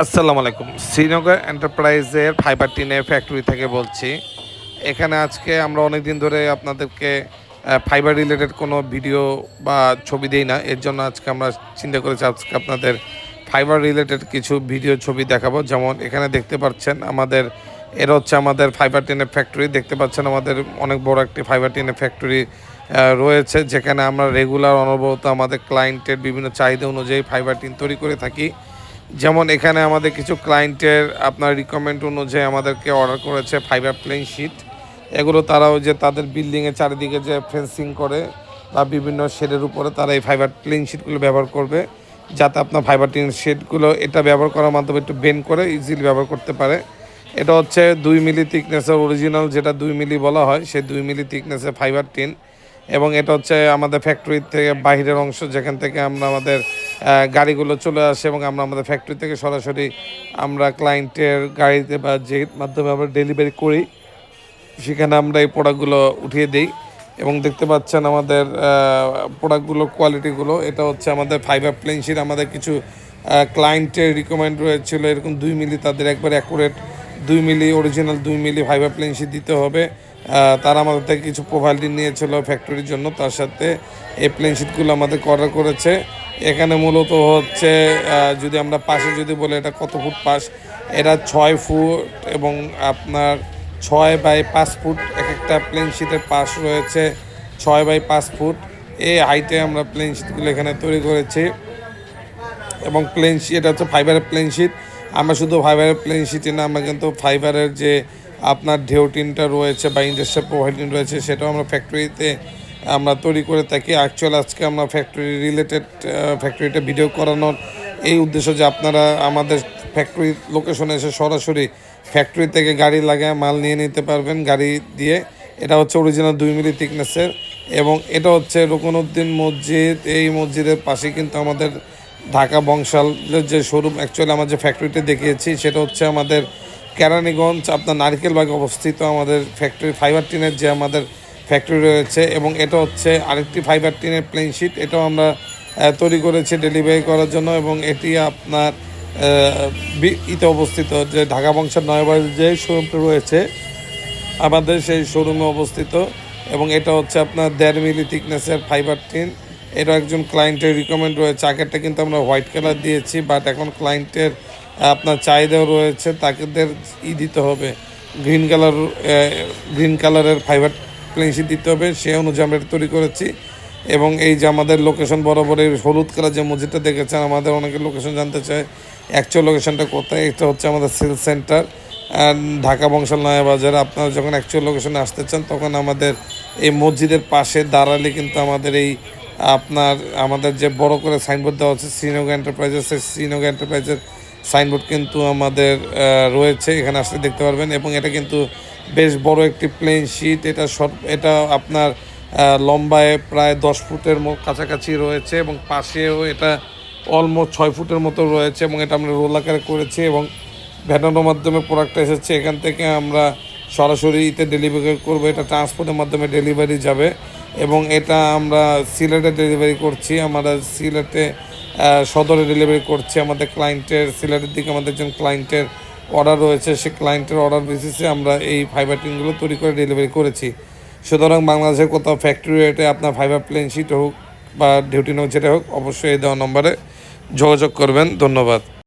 আসসালামু আলাইকুম। শ্রীনগর এন্টারপ্রাইজের ফাইবার টিনের ফ্যাক্টরি থেকে বলছি। এখানে আজকে আমরা অনেক দিন ধরে আপনাদেরকে ফাইবার রিলেটেড কোনো ভিডিও বা ছবি দেই না। এর জন্য আজকে আমরা চিন্তা করেছি আজকে আপনাদের ফাইবার রিলেটেড কিছু ভিডিও ছবি দেখাবো। যেমন এখানে দেখতে পাচ্ছেন আমাদের এটা হচ্ছে আমাদের ফাইবার টিনের ফ্যাক্টরি দেখতে পাচ্ছেন আমাদের অনেক বড় একটি ফাইবার টিনের ফ্যাক্টরি রয়েছে। যেখানে আমরা রেগুলার অনবরত আমাদের ক্লায়েন্টের বিভিন্ন চাহিদা অনুযায়ী ফাইবার টিন তৈরি করে থাকি। যেমন এখানে আমাদের কিছু ক্লায়েন্টের আপনার রিকমেন্ড অনুযায়ী আমাদেরকে অর্ডার করেছে ফাইবার প্লেন শিট এগুলো তারাও যে তাদের বিল্ডিংয়ের চারিদিকে যে ফেন্সিং করে, বা বিভিন্ন শেডের উপরে তারা এই ফাইবার প্লেন শিটগুলো ব্যবহার করবে, যাতে আপনার ফাইবার টিন শেডগুলো এটা ব্যবহার করার মাধ্যমে একটু বেন করে ইজিলি ব্যবহার করতে পারে। এটা হচ্ছে দুই মিলি থিকনেসের অরিজিনাল যেটা দুই মিলি বলা হয়, সেই দুই মিলি থিকনেসের ফাইবার টিন এবং এটা হচ্ছে আমাদের ফ্যাক্টরি থেকে বাহিরের অংশ, যেখান থেকে আমরা আমাদের গাড়িগুলো চলে আসে এবং আমরা আমাদের ফ্যাক্টরি থেকে সরাসরি আমরা ক্লায়েন্টের গাড়িতে বা যে মাধ্যমে আমরা ডেলিভারি করি, সেখানে আমরা এই প্রোডাক্টগুলো উঠিয়ে দিই এবং দেখতে পাচ্ছেন আমাদের প্রোডাক্টগুলো কোয়ালিটিগুলো এটা হচ্ছে আমাদের ফাইবার প্লেনশিট আমাদের কিছু ক্লায়েন্টের রিকমেন্ড রয়েছিল এরকম দুই মিলি, তাদের একবার অ্যাকুরেট দুই মিলি অরিজিনাল দুই মিলি ফাইবার প্লেনশিট দিতে হবে। তারা আমাদের থেকে কিছু প্রোফাইলটি নিয়েছিল ফ্যাক্টরির জন্য। তার সাথে এই প্লেনশিটগুলো আমাদের অর্ডার করেছে। এখানে মূলত হচ্ছে যদি আমরা পাশে যদি বলে এটা কত ফুট পাশ? এটা ছয় ফুট এবং আপনার ছয় বাই পাঁচ ফুট এক একটা প্লেন শিটের পাশ রয়েছে। ছয় বাই পাঁচ ফুট। এই হাইটে আমরা প্লেন শিটগুলো এখানে তৈরি করেছি। এবং প্লেন এটা হচ্ছে ফাইবারের প্লেন শিট আমরা শুধু ফাইবারের প্লেন শিটে না, আমরা কিন্তু ফাইবারের যে আপনার ঢেউটিনটা রয়েছে বা ইন্ডাস্ট্রিয়াল প্রোভাইডিং রয়েছে, সেটাও আমরা ফ্যাক্টরিতে আমরা তৈরি করে থাকি। অ্যাকচুয়াল আজকে আমরা ফ্যাক্টরি রিলেটেড ফ্যাক্টরিটা ভিডিও করানোর এই উদ্দেশ্য যে আপনারা আমাদের ফ্যাক্টরি লোকেশনে এসে সরাসরি ফ্যাক্টরি থেকে গাড়ি লাগায় মাল নিয়ে নিতে পারবেন, গাড়ি দিয়ে। এটা হচ্ছে অরিজিনাল দুই মিলি থিকনেসের এবং এটা হচ্ছে রুকনউদ্দিন মসজিদ। এই মসজিদের পাশে কিন্তু আমাদের ঢাকা বংশালের যে শোরুম অ্যাকচুয়ালি আমার যে ফ্যাক্টরিতে দেখিয়েছি, সেটা হচ্ছে আমাদের কেরানীগঞ্জ, আপনার নারকেলবাগে অবস্থিত আমাদের ফ্যাক্টরি ফাইবার টিনের যে আমাদের ফ্যাক্টরি রয়েছে এবং এটা হচ্ছে আরেকটি ফাইবার টিনের প্লেন শিট এটাও আমরা তৈরি করেছি ডেলিভারি করার জন্য এবং এটি আপনার ইতে অবস্থিত। যে ঢাকা বংশের নয়বাড়ির যে শোরুমটা রয়েছে, আমাদের সেই শোরুমে অবস্থিত এবং এটা হচ্ছে আপনার দেড় মিলি থিকনেসের ফাইবার টিন এটা একজন ক্লায়েন্টের রিকমেন্ড রয়েছে। আগেরটা কিন্তু আমরা হোয়াইট কালার দিয়েছি বাট এখন ক্লায়েন্টের আপনার চাহিদাও রয়েছে, তাকেদের ই দিতে হবে। গ্রিন কালার গ্রিন কালারের ফাইবার প্লেনশিট দিতে হবে, সে অনুযায়ী আমরা তৈরি করেছি। এবং এই যে আমাদের লোকেশন বরাবর এই হলুদ কালার যে মসজিদটা দেখেছেন, আমাদের অনেকে লোকেশন জানতে চায় অ্যাকচুয়াল লোকেশনটা কোথায়, এটা হচ্ছে আমাদের সেল সেন্টার ঢাকা বংশাল নয়া বাজারে। আপনারা যখন অ্যাকচুয়াল লোকেশনে আসতে চান, তখন আমাদের এই মসজিদের পাশে দাঁড়ালে কিন্তু আমাদের এই আপনার, আমাদের যে বড় করে সাইনবোর্ড দেওয়া হচ্ছে শ্রীনগর এন্টারপ্রাইজের সেই শ্রীনগর এন্টারপ্রাইজের সাইনবোর্ড কিন্তু আমাদের রয়েছে, এখানে আসলে দেখতে পারবেন। এবং এটা কিন্তু বেশ বড় একটি প্লেন শিট। এটা শর্ট এটা আপনার লম্বায় প্রায় দশ ফুটের কাছাকাছি রয়েছে এবং পাশেও এটা অলমোস্ট ছয় ফুটের মতো রয়েছে এবং এটা আমরা রোল আকারে করেছি এবং ভ্যানানোর মাধ্যমে প্রোডাক্টটা এসেছে। এখান থেকে আমরা সরাসরি ইতে ডেলিভারি করব। এটা ট্রান্সপোর্টের মাধ্যমে ডেলিভারি যাবে এবং এটা আমরা সিলেটে ডেলিভারি করছি। আমরা সিলেটে সদরে ডেলিভারি করছি আমাদের ক্লায়েন্টের সিলেটের দিকে আমাদের একজন ক্লায়েন্টের অর্ডার রয়েছে, সে ক্লায়েন্টের অর্ডার বেসিসে আমরা এই ফাইবার টিনগুলো তৈরি করে ডেলিভারি করেছি। সুতরাং বাংলাদেশের কোথাও ফ্যাক্টরি রেটে আপনার ফাইবার প্লেন শিট হোক বা ডিউটি নোট যেটা হোক, অবশ্যই এই দেওয়া নম্বরে যোগাযোগ করবেন। ধন্যবাদ।